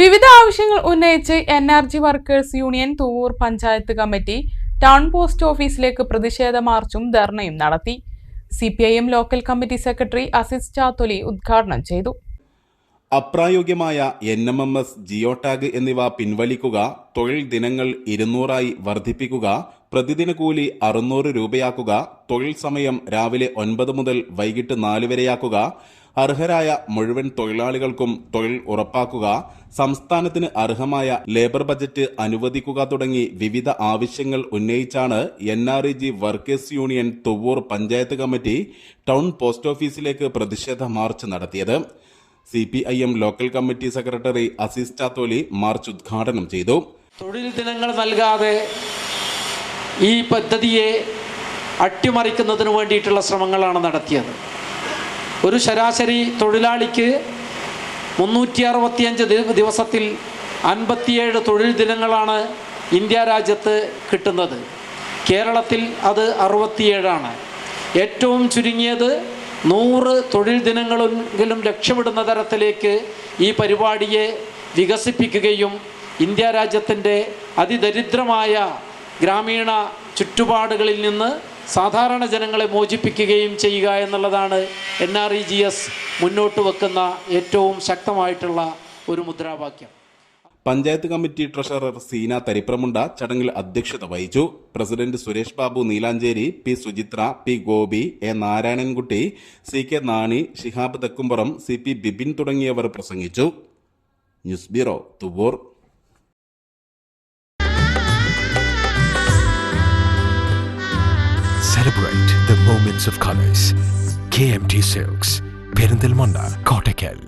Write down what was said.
വിവിധ ആവശ്യങ്ങൾ ഉന്നയിച്ച് N R G workers union Thuvvur panchayat committee town post ഓഫീസിലേക്ക് പ്രതിഷേധ മാർച്ചും ധർണയും നടത്തി. C P I M local committee secretary Aziz Chatholi ഉദ്ഘാടനം ചെയ്തു. അപ്രായോഗ്യമായ N M M S geo tag എന്നിവ പിൻവലിക്കുക തൊഴിൽ ദിനങ്ങൾ ഇരുന്നൂറായി വർദ്ധിപ്പിക്കുക പ്രതിദിന കൂലി അറുന്നൂറ് രൂപയാക്കുക തൊഴിൽ സമയം രാവിലെ ഒൻപത് മുതൽ വൈകിട്ട് നാല് വരെയാക്കുക അർഹരായ മുഴുവൻ തൊഴിലാളികൾക്കും തൊഴിൽ ഉറപ്പാക്കുക സംസ്ഥാനത്തിന് അർഹമായ ലേബർ ബജറ്റ് അനുവദിക്കുക തുടങ്ങി വിവിധ ആവശ്യങ്ങൾ ഉന്നയിച്ചാണ് N R E G workers union Thuvvur panchayat committee town post ഓഫീസിലേക്ക് പ്രതിഷേധ മാർച്ച് നടത്തിയത്. C P I M local committee secretary Aziz Chatholi march ഉദ്ഘാടനം ചെയ്തു. തൊഴിൽ ദിനങ്ങൾ നൽകാതെ ഈ പദ്ധതിയെ അട്ടിമറിക്കുന്നതിന് വേണ്ടിയിട്ടുള്ള ശ്രമങ്ങളാണ് നടത്തിയത്. ഒരു ശരാശരി തൊഴിലാളിക്ക് മുന്നൂറ്റി അറുപത്തിയഞ്ച് ദിവസത്തിൽ അൻപത്തിയേഴ് തൊഴിൽ ദിനങ്ങളാണ് ഇന്ത്യ രാജ്യത്ത് കിട്ടുന്നത്. കേരളത്തിൽ അത് അറുപത്തിയേഴാണ്. ഏറ്റവും ചുരുങ്ങിയത് നൂറ് തൊഴിൽ ദിനങ്ങളെങ്കിലും രക്ഷപ്പെടുന്ന തരത്തിലേക്ക് ഈ പരിപാടിയെ വികസിപ്പിക്കുകയും ഇന്ത്യ രാജ്യത്തിന്റെ അതിദരിദ്രമായ ഗ്രാമീണ ചുറ്റുപാടുകളിൽ നിന്ന് സാധാരണ ജനങ്ങളെ മോചിപ്പിക്കുകയും ചെയ്യുക എന്നുള്ളതാണ് N R E G S മുന്നോട്ട് വെക്കുന്ന ഏറ്റവും ശക്തമായിട്ടുള്ള ഒരു മുദ്രാവാക്യം. പഞ്ചായത്ത് കമ്മിറ്റി ട്രഷറർ സീന തരിപ്രമുണ്ട ചടങ്ങിൽ അധ്യക്ഷത വഹിച്ചു. President Suresh Babu Neelancheri P Suchithra P Gopi A Narayanankutty C K Nani Shihab Thekkumpuram C P Bibin തുടങ്ങിയവർ പ്രസംഗിച്ചു. News bureau Thuvvur. Celebrate the moments of colors. KMT Silks, Perindalmanda, Kottakkal.